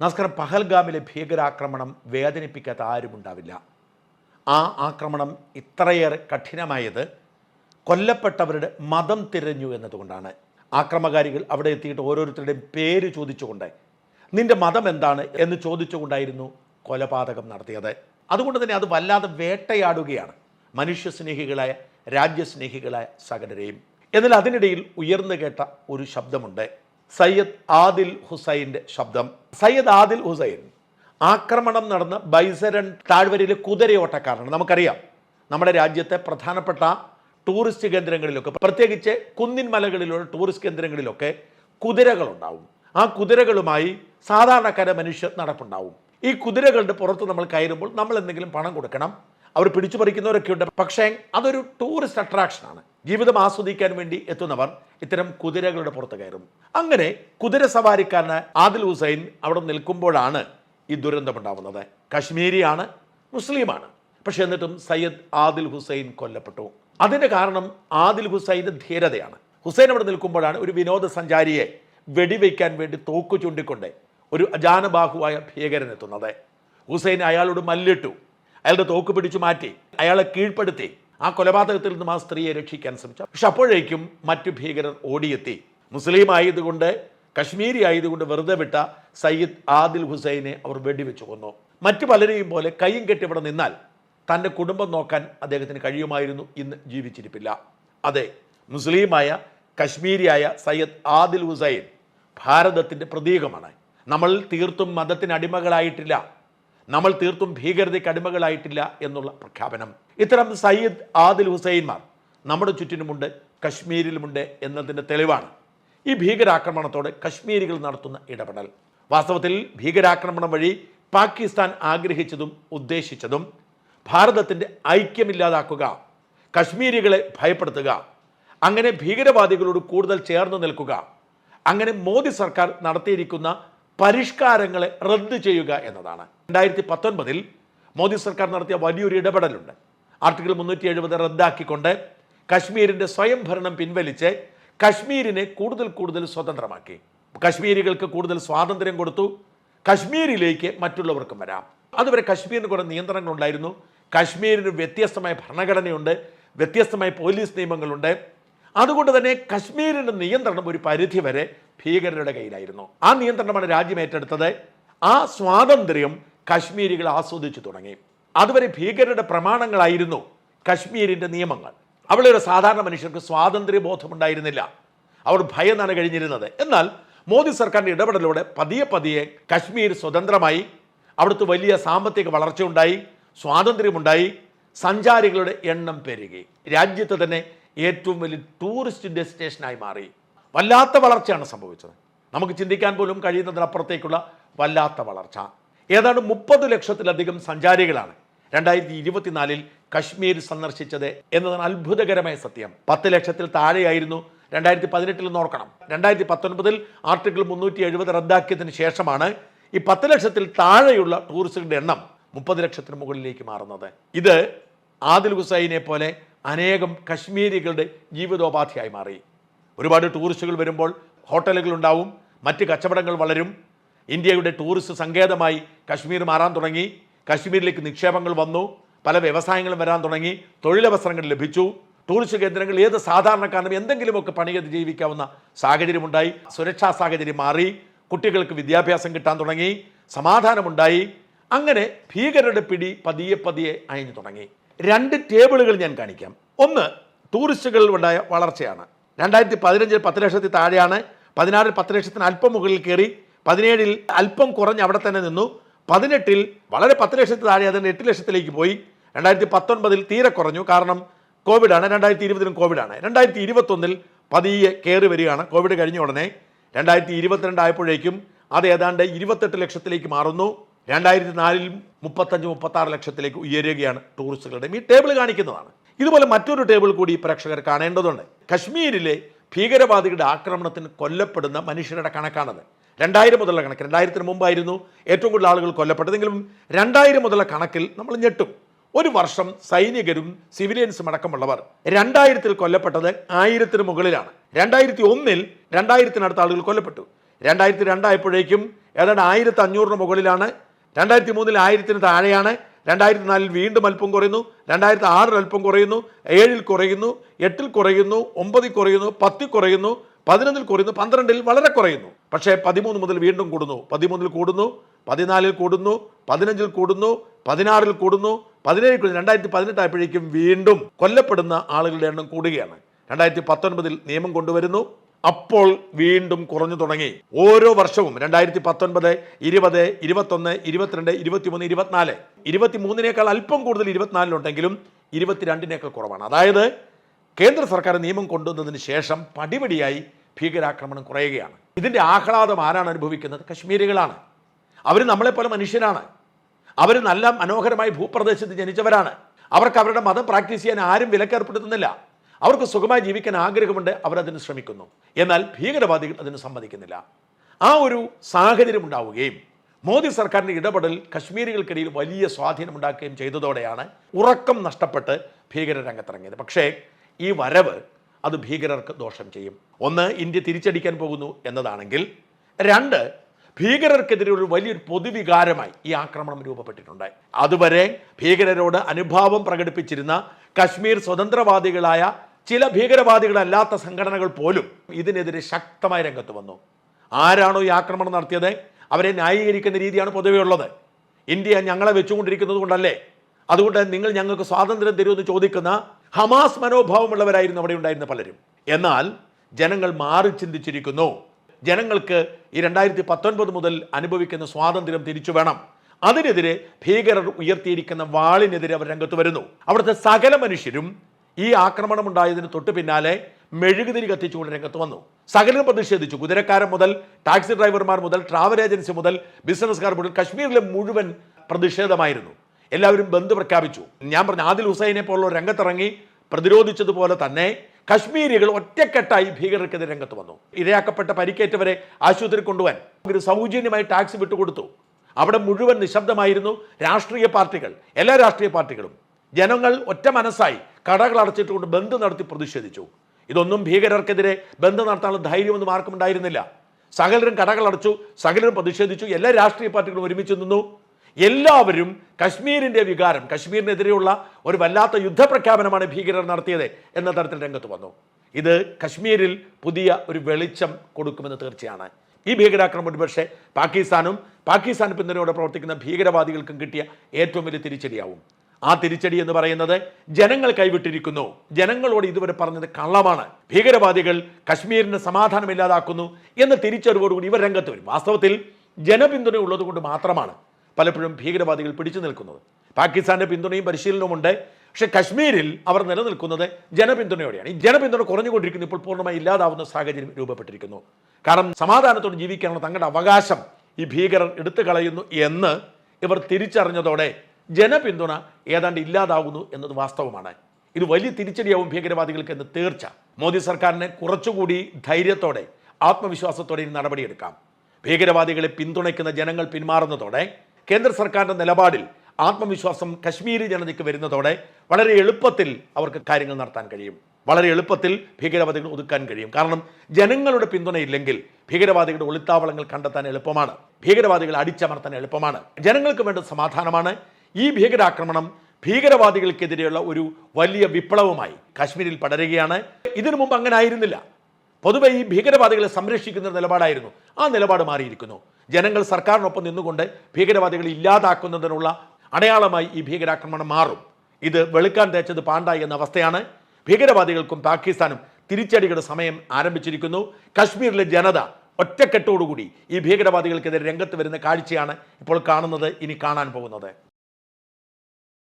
നമസ്കാരം പഹൽഗാമിലെ ഭീകരാക്രമണം വേദനിപ്പിക്കാത്ത ആരുമുണ്ടാവില്ല ആ ആക്രമണം ഇത്രയേറെ കഠിനമായത് കൊല്ലപ്പെട്ടവരുടെ മതം തിരഞ്ഞു എന്നതുകൊണ്ടാണ്. ആക്രമകാരികൾ അവിടെ എത്തിയിട്ട് ഓരോരുത്തരുടെയും പേര് ചോദിച്ചുകൊണ്ട് നിന്റെ മതം എന്താണ്? എന്ന് ചോദിച്ചുകൊണ്ടായിരുന്നു കൊലപാതകം നടത്തിയത്. അതുകൊണ്ട് തന്നെ അത് വല്ലാതെ വേട്ടയാടുകയാണ് മനുഷ്യസ്നേഹികളായ രാജ്യസ്നേഹികളായ സകലരെയും എന്നാൽ അതിനിടയിൽ ഉയർന്നു കേട്ട ഒരു ശബ്ദമുണ്ട്. സയ്യദ് ആദിൽ ഹുസൈന്റെ ശബ്ദം. സയ്യദ് ആദിൽ ഹുസൈൻ ആക്രമണം നടന്ന ബൈസരൻ താഴ്വരയിലെ കുതിരയോട്ടക്കാരനാണ് നമുക്കറിയാം നമ്മുടെ രാജ്യത്തെ പ്രധാനപ്പെട്ട ടൂറിസ്റ്റ് കേന്ദ്രങ്ങളിലൊക്കെ പ്രത്യേകിച്ച് കുന്നിൻ മലകളിലുള്ള ടൂറിസ്റ്റ് കേന്ദ്രങ്ങളിലൊക്കെ കുതിരകളുണ്ടാവും. ആ കുതിരകളുമായി സാധാരണക്കാരെ മനുഷ്യർ നടപ്പുണ്ടാവും. ഈ കുതിരകളുടെ പുറത്ത് നമ്മൾ കയറുമ്പോൾ നമ്മൾ എന്തെങ്കിലും പണം കൊടുക്കണം. അവർ പിടിച്ചു പറിക്കുന്നവരൊക്കെ ഉണ്ട്. പക്ഷേ അതൊരു ടൂറിസ്റ്റ് അട്രാക്ഷനാണ് ജീവിതം ആസ്വദിക്കാൻ വേണ്ടി എത്തുന്നവർ ഇത്തരം കുതിരകളുടെ പുറത്ത് കയറും അങ്ങനെ കുതിര സവാരിക്കാരന് ആദിൽ ഹുസൈൻ അവിടെ നിൽക്കുമ്പോഴാണ് ഈ ദുരന്തമുണ്ടാവുന്നത് കശ്മീരിയാണ് മുസ്ലിമാണ്. പക്ഷെ എന്നിട്ടും സയ്യദ് ആദിൽ ഹുസൈൻ കൊല്ലപ്പെട്ടു. അതിന്റെ കാരണം ആദിൽ ഹുസൈന്റെ ധീരതയാണ്. ഹുസൈൻ അവിടെ നിൽക്കുമ്പോഴാണ് ഒരു വിനോദസഞ്ചാരിയെ വെടിവെക്കാൻ വേണ്ടി തോക്ക് ചൂണ്ടിക്കൊണ്ട് ഒരു അജാനബാഹുവായ ഭീകരൻ എത്തുന്നത്. ഹുസൈൻ അയാളോട് മല്ലിട്ടു. അയാളുടെ തോക്ക് പിടിച്ചു മാറ്റി. അയാളെ കീഴ്പ്പെടുത്തി. ആ കൊലപാതകത്തിൽ നിന്നും ആ സ്ത്രീയെ രക്ഷിക്കാൻ ശ്രമിച്ചു. പക്ഷെ അപ്പോഴേക്കും മറ്റു ഭീകരർ ഓടിയെത്തി. മുസ്ലിം ആയതുകൊണ്ട് കശ്മീരി ആയതുകൊണ്ട് വെറുതെ വിട്ട സയ്യിദ് ആദിൽ ഹുസൈനെ അവർ വെടിവെച്ചു കൊന്നു. മറ്റു പലരെയും പോലെ കൈയും കെട്ടി ഇവിടെ നിന്നാൽ തന്റെ കുടുംബം നോക്കാൻ അദ്ദേഹത്തിന് കഴിയുമായിരുന്നു ഇന്ന് ജീവിച്ചിരിപ്പില്ല. അതെ മുസ്ലിമായ കശ്മീരിയായ സയ്യദ് ആദിൽ ഹുസൈൻ ഭാരതത്തിന്റെ പ്രതീകമാണ്. നമ്മൾ തീർത്തും മതത്തിന് അടിമകളായിട്ടില്ല. നമ്മൾ തീർത്തും ഭീകരതയ്ക്ക് അടിമകളായിട്ടില്ല എന്നുള്ള പ്രഖ്യാപനം. ഇത്തരം സയ്യിദ് ആദിൽ ഹുസൈൻമാർ നമ്മുടെ ചുറ്റിനുമുണ്ട് കശ്മീരിലുമുണ്ട് എന്നതിന്റെ തെളിവാണ് ഈ ഭീകരാക്രമണത്തോടെ കശ്മീരികൾ നടത്തുന്ന ഇടപെടൽ. വാസ്തവത്തിൽ ഭീകരാക്രമണം വഴി പാകിസ്ഥാൻ ആഗ്രഹിച്ചതും ഉദ്ദേശിച്ചതും ഭാരതത്തിന്റെ ഐക്യമില്ലാതാക്കുക കശ്മീരികളെ ഭയപ്പെടുത്തുക അങ്ങനെ ഭീകരവാദികളോട് കൂടുതൽ ചേർന്ന് നിൽക്കുക അങ്ങനെ മോദി സർക്കാർ നടത്തിയിരിക്കുന്ന പരിഷ്കാരങ്ങളെ റദ്ദ് ചെയ്യുക എന്നതാണ്. രണ്ടായിരത്തി പത്തൊൻപതിൽ മോദി സർക്കാർ നടത്തിയ വലിയൊരു ഇടപെടലുണ്ട്. ആർട്ടിക്കിൾ മുന്നൂറ്റി എഴുപത് റദ്ദാക്കിക്കൊണ്ട് കശ്മീരിന്റെ സ്വയംഭരണം പിൻവലിച്ച് കശ്മീരിനെ കൂടുതൽ കൂടുതൽ സ്വതന്ത്രമാക്കി. കശ്മീരികൾക്ക് കൂടുതൽ സ്വാതന്ത്ര്യം കൊടുത്തു. കശ്മീരിലേക്ക് മറ്റുള്ളവർക്കും വരാം. അതുവരെ കശ്മീരിന് കുറേ നിയന്ത്രണങ്ങളുണ്ടായിരുന്നു. കശ്മീരിന് വ്യത്യസ്തമായ ഭരണഘടനയുണ്ട്. വ്യത്യസ്തമായ പോലീസ് നിയമങ്ങളുണ്ട്. അതുകൊണ്ട് തന്നെ കശ്മീരിന്റെ നിയന്ത്രണം ഒരു പരിധി വരെ ഭീകരരുടെ കയ്യിലായിരുന്നു. ആ നിയന്ത്രണമാണ് രാജ്യം ഏറ്റെടുത്തത്. ആ സ്വാതന്ത്ര്യം കശ്മീരികൾ ആസ്വദിച്ചു തുടങ്ങി. അതുവരെ ഭീകരരുടെ പ്രമാണങ്ങളായിരുന്നു കശ്മീരിന്റെ നിയമങ്ങൾ. അവിടെ ഒരു സാധാരണ മനുഷ്യർക്ക് സ്വാതന്ത്ര്യ ബോധമുണ്ടായിരുന്നില്ല അവർ ഭയന്നാണ് കഴിഞ്ഞിരുന്നത്. എന്നാൽ മോദി സർക്കാരിന്റെ ഇടപെടലോടെ പതിയെ പതിയെ കശ്മീർ സ്വതന്ത്രമായി അവിടുത്തെ വലിയ സാമ്പത്തിക വളർച്ച വളർച്ചയുണ്ടായി സ്വാതന്ത്ര്യമുണ്ടായി സഞ്ചാരികളുടെ എണ്ണം പെരുകി. രാജ്യത്ത് തന്നെ ഏറ്റവും വലിയ ടൂറിസ്റ്റ് ഡെസ്റ്റിനേഷനായി മാറി. വല്ലാത്ത വളർച്ചയാണ് സംഭവിച്ചത്. നമുക്ക് ചിന്തിക്കാൻ പോലും കഴിയുന്നതിനപ്പുറത്തേക്കുള്ള വല്ലാത്ത വളർച്ച. ഏതാണ്ട് മുപ്പത് ലക്ഷത്തിലധികം സഞ്ചാരികളാണ് രണ്ടായിരത്തി ഇരുപത്തിനാലിൽ കശ്മീർ സന്ദർശിച്ചത് എന്നതാണ് അത്ഭുതകരമായ സത്യം. പത്ത് ലക്ഷത്തിൽ താഴെയായിരുന്നു രണ്ടായിരത്തി പതിനെട്ടിൽ നിന്ന് ഓർക്കണം. രണ്ടായിരത്തി പത്തൊൻപതിൽ ആർട്ടിക്കിൾ മുന്നൂറ്റി എഴുപത് റദ്ദാക്കിയതിന് ശേഷമാണ് ഈ പത്ത് ലക്ഷത്തിൽ താഴെയുള്ള ടൂറിസ്റ്റുകളുടെ എണ്ണം മുപ്പത് ലക്ഷത്തിന് മുകളിലേക്ക് മാറുന്നത്. ഇത് ആദിൽ ഹുസൈനെ പോലെ അനേകം കശ്മീരികളുടെ ജീവിതോപാധിയായി മാറി. ഒരുപാട് ടൂറിസ്റ്റുകൾ വരുമ്പോൾ ഹോട്ടലുകൾ ഉണ്ടാവും മറ്റ് കച്ചവടങ്ങൾ വളരും ഇന്ത്യയുടെ ടൂറിസ്റ്റ് സങ്കേതമായി കശ്മീർ മാറാൻ തുടങ്ങി. കശ്മീരിലേക്ക് നിക്ഷേപങ്ങൾ വന്നു. പല വ്യവസായങ്ങളും വരാൻ തുടങ്ങി. തൊഴിലവസരങ്ങൾ ലഭിച്ചു. ടൂറിസ്റ്റ് കേന്ദ്രങ്ങൾ ഏത് സാധാരണക്കാരനും എന്തെങ്കിലുമൊക്കെ പണിയത് ജീവിക്കാവുന്ന സാഹചര്യമുണ്ടായി. സുരക്ഷാ സാഹചര്യം മാറി. കുട്ടികൾക്ക് വിദ്യാഭ്യാസം കിട്ടാൻ തുടങ്ങി. സമാധാനമുണ്ടായി. അങ്ങനെ ഭീകരരുടെ പിടി പതിയെ പതിയെ അയഞ്ഞു തുടങ്ങി. രണ്ട് ടേബിളുകൾ ഞാൻ കാണിക്കാം. ഒന്ന് ടൂറിസ്റ്റുകളിൽ ഉണ്ടായ വളർച്ചയാണ്. രണ്ടായിരത്തി പതിനഞ്ചിൽ പത്ത് ലക്ഷത്തിൽ താഴെയാണ്. പതിനാറിൽ പത്ത് ലക്ഷത്തിന് അല്പം മുകളിൽ കയറി. പതിനേഴിൽ അല്പം കുറഞ്ഞ് അവിടെ തന്നെ നിന്നു. പതിനെട്ടിൽ വളരെ പത്ത് ലക്ഷത്തിൽ താഴെ അതിന്റെ എട്ട് ലക്ഷത്തിലേക്ക് പോയി. രണ്ടായിരത്തി പത്തൊൻപതിൽ തീരെ കുറഞ്ഞു. കാരണം കോവിഡാണ്. രണ്ടായിരത്തി ഇരുപതിലും കോവിഡാണ്. രണ്ടായിരത്തി ഇരുപത്തൊന്നിൽ പതിയെ കയറി വരികയാണ്. കോവിഡ് കഴിഞ്ഞ ഉടനെ രണ്ടായിരത്തി ഇരുപത്തിരണ്ട് ആയപ്പോഴേക്കും അത് ഏതാണ്ട് ഇരുപത്തെട്ട് ലക്ഷത്തിലേക്ക് മാറുന്നു. രണ്ടായിരത്തി നാലിൽ മുപ്പത്തഞ്ച് മുപ്പത്താറ് ലക്ഷത്തിലേക്ക് ഉയരുകയാണ് ടൂറിസ്റ്റുകളുടെ. ഈ ടേബിൾ കാണിക്കുന്നതാണ്. ഇതുപോലെ മറ്റൊരു ടേബിൾ കൂടി പ്രേക്ഷകർ കാണേണ്ടതുണ്ട്. കശ്മീരിലെ ഭീകരവാദികളുടെ ആക്രമണത്തിന് കൊല്ലപ്പെടുന്ന മനുഷ്യരുടെ കണക്കാണത്. രണ്ടായിരം മുതലുള്ള കണക്ക്. രണ്ടായിരത്തിന് മുമ്പായിരുന്നു ഏറ്റവും കൂടുതൽ ആളുകൾ കൊല്ലപ്പെട്ടതെങ്കിലും രണ്ടായിരം മുതലുള്ള കണക്കിൽ നമ്മൾ ഞെട്ടും. ഒരു വർഷം സൈനികരും സിവിലിയൻസും അടക്കമുള്ളവർ രണ്ടായിരത്തിൽ കൊല്ലപ്പെട്ടത് ആയിരത്തിന് മുകളിലാണ്. രണ്ടായിരത്തി ഒന്നിൽ രണ്ടായിരത്തിനടുത്ത ആളുകൾ കൊല്ലപ്പെട്ടു. രണ്ടായിരത്തി രണ്ടായപ്പോഴേക്കും ഏതാണ്ട് ആയിരത്തി അഞ്ഞൂറിന് മുകളിലാണ്. രണ്ടായിരത്തി മൂന്നിൽ ആയിരത്തിന് താഴെയാണ്. രണ്ടായിരത്തി നാലിൽ വീണ്ടും അല്പം കുറയുന്നു. രണ്ടായിരത്തി ആറിൽ അല്പം കുറയുന്നു. ഏഴിൽ കുറയുന്നു. എട്ടിൽ കുറയുന്നു. ഒമ്പതിൽ കുറയുന്നു. പത്തിൽ കുറയുന്നു. പതിനൊന്നിൽ കുറയുന്നു പന്ത്രണ്ടിൽ വളരെ കുറയുന്നു. പക്ഷേ പതിമൂന്ന് മുതൽ വീണ്ടും കൂടുന്നു. പതിമൂന്നിൽ കൂടുന്നു പതിനാലിൽ കൂടുന്നു പതിനഞ്ചിൽ കൂടുന്നു പതിനാറിൽ കൂടുന്നു പതിനേഴ് കൂടുന്നു. രണ്ടായിരത്തി പതിനെട്ടായപ്പോഴേക്കും വീണ്ടും കൊല്ലപ്പെടുന്ന ആളുകളുടെ എണ്ണം കൂടുകയാണ്. രണ്ടായിരത്തി പത്തൊൻപതിൽ നിയമം കൊണ്ടുവരുന്നു അപ്പോൾ വീണ്ടും കുറഞ്ഞു തുടങ്ങി. ഓരോ വർഷവും രണ്ടായിരത്തി പത്തൊൻപത് ഇരുപത് ഇരുപത്തൊന്ന് ഇരുപത്തിരണ്ട് ഇരുപത്തിമൂന്ന് ഇരുപത്തിനാല്. ഇരുപത്തിമൂന്നിനേക്കാൾ അല്പം കൂടുതൽ ഇരുപത്തിനാലിലുണ്ടെങ്കിലും ഇരുപത്തിരണ്ടിനേക്കാൾ കുറവാണ്. അതായത് കേന്ദ്ര സർക്കാർ നിയമം കൊണ്ടുവന്നതിന് ശേഷം പടിപടിയായി ഭീകരാക്രമണം കുറയുകയാണ്. ഇതിന്റെ ആഹ്ലാദം ആരാണ് അനുഭവിക്കുന്നത്? കശ്മീരികളാണ്. അവർ നമ്മളെപ്പോലെ മനുഷ്യരാണ്. അവർ നല്ല മനോഹരമായ ഭൂപ്രദേശത്ത് ജനിച്ചവരാണ്. അവർക്ക് അവരുടെ മതം പ്രാക്ടീസ് ചെയ്യാൻ ആരും വിലക്കേർപ്പെടുത്തുന്നില്ല അവർക്ക് സുഖമായി ജീവിക്കാൻ ആഗ്രഹമുണ്ട്. അവരതിന് ശ്രമിക്കുന്നു. എന്നാൽ ഭീകരവാദികൾ അതിന് സമ്മതിക്കുന്നില്ല. ആ ഒരു സാഹചര്യം ഉണ്ടാവുകയും മോദി സർക്കാരിന്റെ ഇടപെടൽ കശ്മീരികൾക്കിടയിൽ വലിയ സ്വാധീനമുണ്ടാക്കുകയും ചെയ്തതോടെയാണ് ഉറക്കം നഷ്ടപ്പെട്ട് ഭീകര രംഗത്തിറങ്ങിയത് പക്ഷേ ഈ വരവ് അത് ഭീകരർക്ക് ദോഷം ചെയ്യും. ഒന്ന് ഇന്ത്യ തിരിച്ചടിക്കാൻ പോകുന്നു എന്നതാണെങ്കിൽ രണ്ട് ഭീകരർക്കെതിരെ ഒരു വലിയൊരു പൊതുവികാരമായി ഈ ആക്രമണം രൂപപ്പെട്ടിട്ടുണ്ട്. അതുവരെ ഭീകരരോട് അനുഭാവം പ്രകടിപ്പിച്ചിരുന്ന കശ്മീർ സ്വതന്ത്രവാദികളായ ചില ഭീകരവാദികളല്ലാത്ത സംഘടനകൾ പോലും ഇതിനെതിരെ ശക്തമായ രംഗത്ത് വന്നു. ആരാണോ ഈ ആക്രമണം നടത്തിയത്? അവരെ ന്യായീകരിക്കുന്ന രീതിയാണ് പൊതുവെ ഉള്ളത്. ഇന്ത്യ ഞങ്ങളെ വെച്ചുകൊണ്ടിരിക്കുന്നത് കൊണ്ടല്ലേ? അതുകൊണ്ട് നിങ്ങൾ ഞങ്ങൾക്ക് സ്വാതന്ത്ര്യം തരുമെന്ന് ചോദിക്കുന്ന ഹമാസ് മനോഭാവമുള്ളവരായിരുന്നു അവിടെ ഉണ്ടായിരുന്ന പലരും. എന്നാൽ ജനങ്ങൾ മാറി ചിന്തിച്ചിരിക്കുന്നു. ജനങ്ങൾക്ക് ഈ രണ്ടായിരത്തി പത്തൊൻപത് മുതൽ അനുഭവിക്കുന്ന സ്വാതന്ത്ര്യം തിരിച്ചു വേണം. അതിനെതിരെ ഭീകരർ ഉയർത്തിയിരിക്കുന്ന വാളിനെതിരെ അവർ രംഗത്ത് വരുന്നു. അവിടുത്തെ സകല മനുഷ്യരും ഈ ആക്രമണം ഉണ്ടായതിന് തൊട്ട് പിന്നാലെ മെഴുകുതിരി കത്തിച്ചുകൊണ്ട് രംഗത്ത് വന്നു. സകലരും പ്രതിഷേധിച്ചു. കുതിരക്കാരൻ മുതൽ ടാക്സി ഡ്രൈവർമാർ മുതൽ ട്രാവൽ ഏജൻസി മുതൽ ബിസിനസ്സുകാർ മുതൽ കശ്മീരിലെ മുഴുവൻ പ്രതിഷേധമായിരുന്നു. എല്ലാവരും ബന്ദ് പ്രഖ്യാപിച്ചു. ഞാൻ പറഞ്ഞ ആദിൽ ഹുസൈനെ പോലുള്ള രംഗത്തിറങ്ങി പ്രതിരോധിച്ചതുപോലെ തന്നെ കശ്മീരികൾ ഒറ്റക്കെട്ടായി ഭീകരർക്കെതിരെ രംഗത്ത് വന്നു. ഇരയാക്കപ്പെട്ട പരിക്കേറ്റവരെ ആശുപത്രി കൊണ്ടുപോകാൻ ഒരു സൗജന്യമായി ടാക്സി വിട്ടുകൊടുത്തു. അവിടെ മുഴുവൻ നിശബ്ദമായിരുന്നു രാഷ്ട്രീയ പാർട്ടികൾ. എല്ലാ രാഷ്ട്രീയ പാർട്ടികളും ജനങ്ങൾ ഒറ്റ മനസ്സായി കടകൾ അടച്ചിട്ടുകൊണ്ട് ബന്ധു നടത്തി പ്രതിഷേധിച്ചു. ഇതൊന്നും ഭീകരർക്കെതിരെ ബന്ദ് നടത്താനുള്ള ധൈര്യമൊന്നും ആർക്കും ഉണ്ടായിരുന്നില്ല. സകലരും കടകൾ അടച്ചു സകലരും പ്രതിഷേധിച്ചു എല്ലാ രാഷ്ട്രീയ പാർട്ടികളും ഒരുമിച്ച് നിന്നു. എല്ലാവരും കശ്മീരിന്റെ വികാരം കശ്മീരിനെതിരെയുള്ള ഒരു വല്ലാത്ത യുദ്ധപ്രഖ്യാപനമാണ് ഭീകരർ നടത്തിയത് എന്ന തരത്തിൽ രംഗത്ത് വന്നു. ഇത് കശ്മീരിൽ പുതിയ ഒരു വെളിച്ചം കൊടുക്കുമെന്ന് തീർച്ചയാണ്. ഈ ഭീകരാക്രമണം ഒരുപക്ഷെ പാകിസ്ഥാനും പാകിസ്ഥാൻ പിന്തുണയോടെ പ്രവർത്തിക്കുന്ന ഭീകരവാദികൾക്കും കിട്ടിയ ഏറ്റവും വലിയ തിരിച്ചടിയാവും. ആ തിരിച്ചടി എന്ന് പറയുന്നത് ജനങ്ങൾ കൈവിട്ടിരിക്കുന്നു. ജനങ്ങളോട് ഇതുവരെ പറഞ്ഞത് കള്ളമാണ്. ഭീകരവാദികൾ കശ്മീരിന് സമാധാനമില്ലാതാക്കുന്നു എന്ന തിരിച്ചറിവോടുകൂടി ഇവർ രംഗത്ത് വരും. വാസ്തവത്തിൽ ജനപിന്തുണ ഉള്ളതുകൊണ്ട് മാത്രമാണ്. പലപ്പോഴും ഭീകരവാദികൾ പിടിച്ചു നിൽക്കുന്നത്. പാകിസ്ഥാന്റെ പിന്തുണയും പരിശീലനവുമുണ്ട് പക്ഷേ കശ്മീരിൽ അവർ നിലനിൽക്കുന്നത് ജനപിന്തുണയോടെയാണ്. ഈ ജനപിന്തുണ കുറഞ്ഞുകൊണ്ടിരിക്കുന്നു. ഇപ്പോൾ പൂർണമായി ഇല്ലാതാവുന്ന സാഹചര്യം രൂപപ്പെട്ടിരിക്കുന്നു. കാരണം സമാധാനത്തോടെ ജീവിക്കാനുള്ള തങ്ങളുടെ അവകാശം ഈ ഭീകരർ എടുത്തു കളയുന്നു എന്ന് ഇവർ തിരിച്ചറിഞ്ഞതോടെ ജനപിന്തുണ ഏതാണ്ട് ഇല്ലാതാകുന്നു എന്നത് വാസ്തവമാണ്. ഇത് വലിയ തിരിച്ചടിയാവും ഭീകരവാദികൾക്ക് എന്ന് തീർച്ച. മോദി സർക്കാരിനെ കുറച്ചുകൂടി ധൈര്യത്തോടെ ആത്മവിശ്വാസത്തോടെ ഇനി നടപടിയെടുക്കാം. ഭീകരവാദികളെ പിന്തുണയ്ക്കുന്ന ജനങ്ങൾ പിന്മാറുന്നതോടെ കേന്ദ്ര സർക്കാരിന്റെ നിലപാടിൽ ആത്മവിശ്വാസം കശ്മീരി ജനതയ്ക്ക് വരുന്നതോടെ വളരെ എളുപ്പത്തിൽ അവർക്ക് കാര്യങ്ങൾ നടത്താൻ കഴിയും. വളരെ എളുപ്പത്തിൽ ഭീകരവാദികൾ ഒതുക്കാൻ കഴിയും. കാരണം ജനങ്ങളുടെ പിന്തുണയില്ലെങ്കിൽ ഭീകരവാദികളുടെ ഒളിത്താവളങ്ങൾ കണ്ടെത്താൻ എളുപ്പമാണ്. ഭീകരവാദികളെ അടിച്ചമർത്താൻ എളുപ്പമാണ്. ജനങ്ങൾക്ക് വേണ്ട സമാധാനമാണ്. ഈ ഭീകരാക്രമണം ഭീകരവാദികൾക്കെതിരെയുള്ള ഒരു വലിയ വിപ്ലവമായി കാശ്മീരിൽ പടരുകയാണ്. ഇതിനു മുമ്പ് അങ്ങനെ ആയിരുന്നില്ല. പൊതുവെ ഈ ഭീകരവാദികളെ സംരക്ഷിക്കുന്ന നിലപാടായിരുന്നു. ആ നിലപാട് മാറിയിരിക്കുന്നു. ജനങ്ങൾ സർക്കാരിനൊപ്പം നിന്നുകൊണ്ട് ഭീകരവാദികളെ ഇല്ലാതാക്കുന്നതിനുള്ള അടയാളമായി ഈ ഭീകരാക്രമണം മാറും. ഇത് വെളുക്കാൻ തേച്ചത് പാണ്ടായി എന്ന അവസ്ഥയാണ്. ഭീകരവാദികൾക്കും പാകിസ്ഥാനും തിരിച്ചടികളുടെ സമയം ആരംഭിച്ചിരിക്കുന്നു. കശ്മീരിലെ ജനത ഒറ്റക്കെട്ടോടുകൂടി ഈ ഭീകരവാദികൾക്കെതിരെ രംഗത്ത് വരുന്ന കാഴ്ചയാണ് ഇപ്പോൾ കാണുന്നത് ഇനി കാണാൻ പോകുന്നത്.